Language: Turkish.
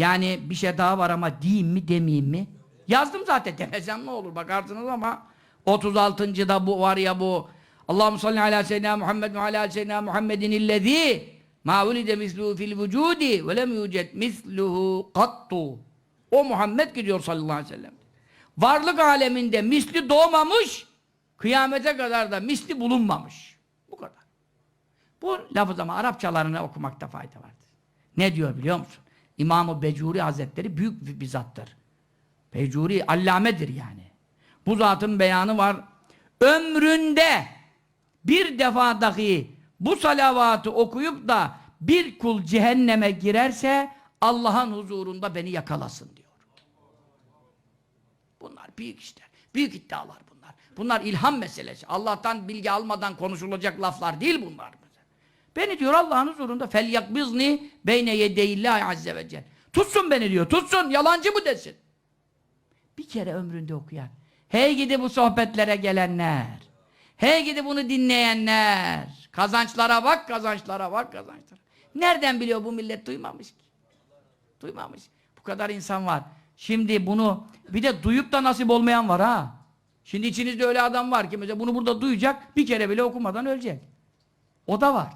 Yani bir şey daha var ama diyeyim mi demeyeyim mi? Yazdım zaten demesem ne olur bakarsınız ama 36. da bu var ya bu Allahu salli ala seyyidina Muhammed ve ala seyyidina Muhammedin illezî ma ulide misluhu fil vücudi ve lem yuced misluhu kattu. O Muhammed gidiyor sallallahu aleyhi ve sellem. Varlık aleminde misli doğmamış, kıyamete kadar da misli bulunmamış. Bu kadar. Bu lafız ama Arapçalarını okumakta fayda vardır. Ne diyor biliyor musun? İmam-ı Becuri Hazretleri büyük bir, zattır. Becuri allamedir yani. Bu zatın beyanı var. Ömründe bir defa dahi bu salavatı okuyup da bir kul cehenneme girerse Allah'ın huzurunda beni yakalasın diyor. Bunlar büyük işler. Büyük iddialar bunlar. Bunlar ilham meselesi. Allah'tan bilgi almadan konuşulacak laflar değil bunlar. Beni diyor Allah'ın huzurunda felyakbizni beyne yedeyillahi azze ve celle. Tutsun beni diyor. Tutsun. Yalancı mı desin? Bir kere ömründe okuyan. Hey gidi bu sohbetlere gelenler. Hey gidi bunu dinleyenler. Kazançlara bak, kazançlara bak, kazançlara. Nereden biliyor bu millet duymamış ki? Duymamış. Bu kadar insan var. Şimdi bunu bir de duyup da nasip olmayan var ha. Şimdi içinizde öyle adam var ki mesela bunu burada duyacak bir kere bile okumadan ölecek. O da var.